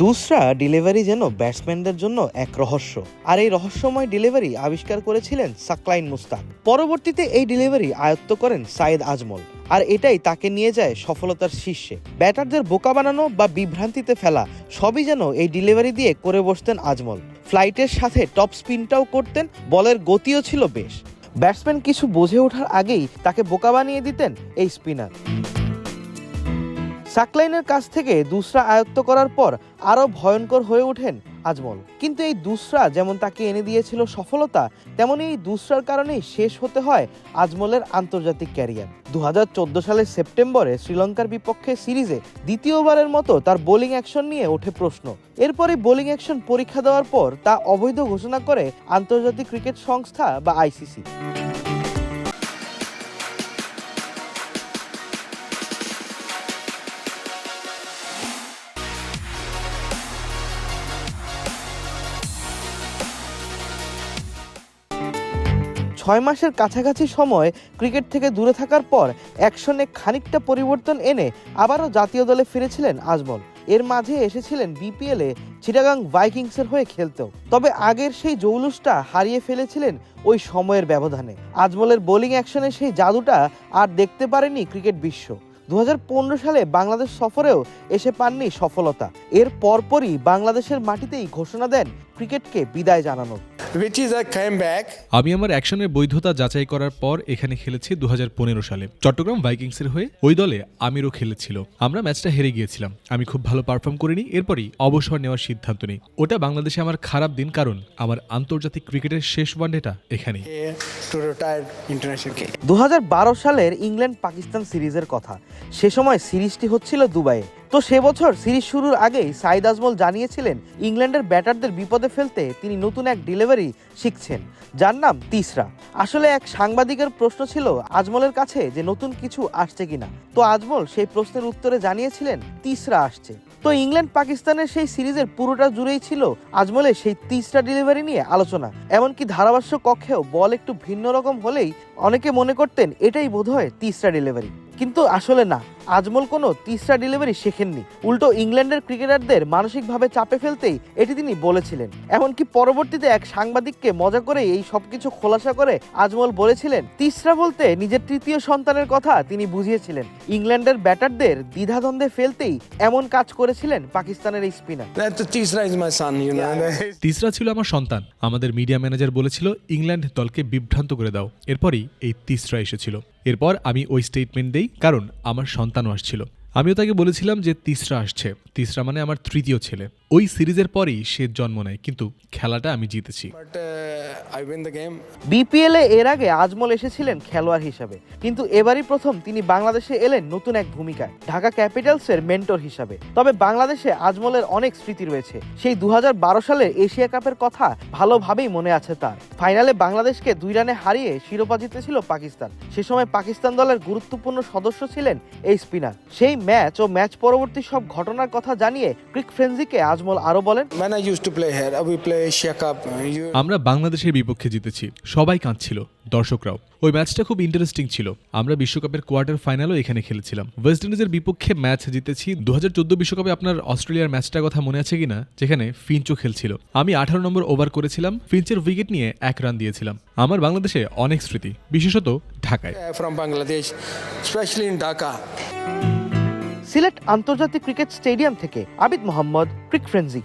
দুসরা delivery যেন ব্যাটসম্যানদের জন্য এক রহস্য। আর এই রহস্যময় ডেলিভারি আবিষ্কার করেছিলেন সাকলাইন মুস্তাক। পরবর্তীতে এই ডেলিভারি আয়ত্ত করেন সাইদ আজমল। আর এটাই তাকে নিয়ে যায় সফলতার শীর্ষে। ব্যাটারদের বোকা বানানো বা বিভ্রান্তিতে ফেলা সবই যেন এই ডেলিভারি দিয়ে করে বসতেন আজমল। ফ্লাইটের সাথে টপ স্পিনটাও করতেন, বলের গতিও ছিল বেশ। ব্যাটসম্যান কিছু বোঝে ওঠার আগেই তাকে বোকা বানিয়ে দিতেন এই স্পিনার। সাকলাইনের কাছ থেকে দুসরা আয়ত্ত করার পর আরও ভয়ঙ্কর হয়ে ওঠেন আজমল। কিন্তু এই দুসরা যেমন তাকে এনে দিয়েছিল সফলতা, তেমনি এই দুসরার কারণেই শেষ হতে হয় আজমলের আন্তর্জাতিক ক্যারিয়ার। দু হাজার চোদ্দ সালের সেপ্টেম্বরে শ্রীলঙ্কার বিপক্ষে সিরিজে দ্বিতীয়বারের মতো তার বোলিং অ্যাকশন নিয়ে ওঠে প্রশ্ন। এরপরই বোলিং অ্যাকশন পরীক্ষা দেওয়ার পর তা অবৈধ ঘোষণা করে আন্তর্জাতিক ক্রিকেট সংস্থা বা আইসিসি। ছয় মাসের কাছাকাছি সময় ক্রিকেট থেকে দূরে থাকার পর অ্যাকশনে খানিকটা পরিবর্তন এনে আবারও জাতীয় দলে ফিরেছিলেন আজমল। এর মাঝে এসেছিলেন বিপিএলে চিটাগাং ভাইকিংসের হয়ে খেলতেও। তবে আগের সেই জৌলুসটা হারিয়ে ফেলেছিলেন ওই সময়ের ব্যবধানে। আজমলের বোলিং অ্যাকশনে সেই জাদুটা আর দেখতে পারেনি ক্রিকেট বিশ্ব। দু হাজার পনেরো সালে বাংলাদেশ সফরেও এসে পাননি সফলতা। এর পরপরই বাংলাদেশের মাটিতেই ঘোষণা দেন ক্রিকেটকে বিদায় জানানোর। আমি আমার অ্যাকশনের বৈধতা যাচাই করার পর এখানে খেলেছি দু হাজার পনেরো সালে। চট্টগ্রাম ভাইকিংসের হয়ে ওই দলে আমিরও খেলেছিল। আমরা ম্যাচটা হেরে গিয়েছিলাম। আমি খুব ভালো পারফর্ম করিনি এরপরই অবসর নেওয়ার সিদ্ধান্ত নিই। ওটা বাংলাদেশে আমার খারাপ দিন কারণ আমার আন্তর্জাতিক ক্রিকেটের শেষ ওয়ানডেটা এখানেই retire দু সালের ইংল্যান্ড পাকিস্তান সিরিজের কথা। সে সময় সিরিজটি হচ্ছিল দুবাইয়ে। তো সে বছর সিরিজ শুরুর আগেই সাইদ আজমল জানিয়েছিলেন, ইংল্যান্ডের ব্যাটারদের বিপদে ফেলতে তিনি নতুন এক ডেলিভারি শিখছেন, যার নাম তিসরা। আসলে এক সাংবাদিকের প্রশ্ন ছিল আজমলের কাছে যে নতুন কিছু আসছে কিনা। তো আজমল সেই প্রশ্নের উত্তরে জানিয়েছিলেন, তিসরা আসছে। তো ইংল্যান্ড পাকিস্তানের সেই সিরিজের পুরোটা জুড়েই ছিল আজমলের সেই তিসরা ডেলিভারি নিয়ে আলোচনা। এমনকি ধারাভাষ্য কক্ষেও বল একটু ভিন্ন রকম হলেই অনেকে মনে করতেন এটাই বোধহয় তিসরা ডেলিভারি। কিন্তু আসলে না। আজমল কোনো তিসরা ডেলিভারি শেখেননি। উল্টো ইংল্যান্ডের ক্রিকেটারদের মানসিকভাবে চাপে ফেলতেই এটি তিনি বলেছিলেন। এমনকি পরবর্তীতে এক সাংবাদিককে মজা করে এই সবকিছু খোলাসা করে আজমল বলেছিলেন তিসরা বলতে নিজের তৃতীয় সন্তানের কথা তিনি বুঝিয়েছিলেন। ইংল্যান্ডের ব্যাটারদের দ্বিধাদ্বন্দ্বে ফেলতেই এমন কাজ করেছিলেন পাকিস্তানের এই স্পিনার. তিসরা ছিল আমার সন্তান। আমাদের মিডিয়া ম্যানেজার বলেছিল ইংল্যান্ড দলকে বিভ্রান্ত করে দাও। এরপরই এই তিসরা এসেছিল। এরপর আমি ওই স্টেটমেন্ট দেই কারণ আমার সন্তানও আসছিল। আমিও তাকে বলেছিলাম যে তিসরা আসছে। তিসরা মানে আমার তৃতীয় ছেলে। ওই সিরিজের পরেই সে জন্ম নেয় কিন্তু খেলাটা আমি জিতেছি। Uh. বিপিএল এ এর আগে আজমল এসেছিলেন খেলোয়াড় হিসাবে। কিন্তু এবারই প্রথম তিনি বাংলাদেশে এলেন নতুন এক ভূমিকায় ঢাকা ক্যাপিটালসের মেন্টর হিসাবে। তবে বাংলাদেশে আজমলের অনেক স্মৃতি রয়েছে। সেই দু সালের এশিয়া কাপের কথা ভালোভাবেই মনে আছে তার। ফাইনালে বাংলাদেশকে দুই রানে হারিয়ে শিরোপা জিতেছিল পাকিস্তান। সে সময় পাকিস্তান দলের গুরুত্বপূর্ণ সদস্য ছিলেন এই স্পিনার। সেই ম্যাচ ও ম্যাচ পরবর্তী সব ঘটনার কথা জানিয়ে ক্রিক ফ্রেন্সিকে আজমল আরও বলেন When I used to play here, we play Asia Cup. You, আমরা বাংলাদেশের বিপক্ষে জিতেছি। সবাই কাঁদছিল দর্শকরাও। ওই ম্যাচটা খুব ইন্টারেস্টিং ছিল। আমরা বিশ্বকাপের কোয়ার্টার ফাইনালও এখানে খেলেছিলাম। ওয়েস্ট ইন্ডিজের বিপক্ষে ম্যাচ জিতেছি। দু বিশ্বকাপে আপনার অস্ট্রেলিয়ার ম্যাচটার কথা মনে আছে কিনা? যেখানে ফিঞ্চও খেলছিল। আমি আঠারো নম্বর ওভার করেছিলাম। ফিঞ্চের উইকেট নিয়ে এক রান দিয়েছিলাম। আমার বাংলাদেশে অনেক স্মৃতি বিশেষত ঢাকায়। From Bangladesh specially in Dhaka. Sylhet আন্তর্জাতিক ক্রিকেট স্টেডিয়াম থেকে আবিদ মোহাম্মদ ক্রিক ফ্রেন্সি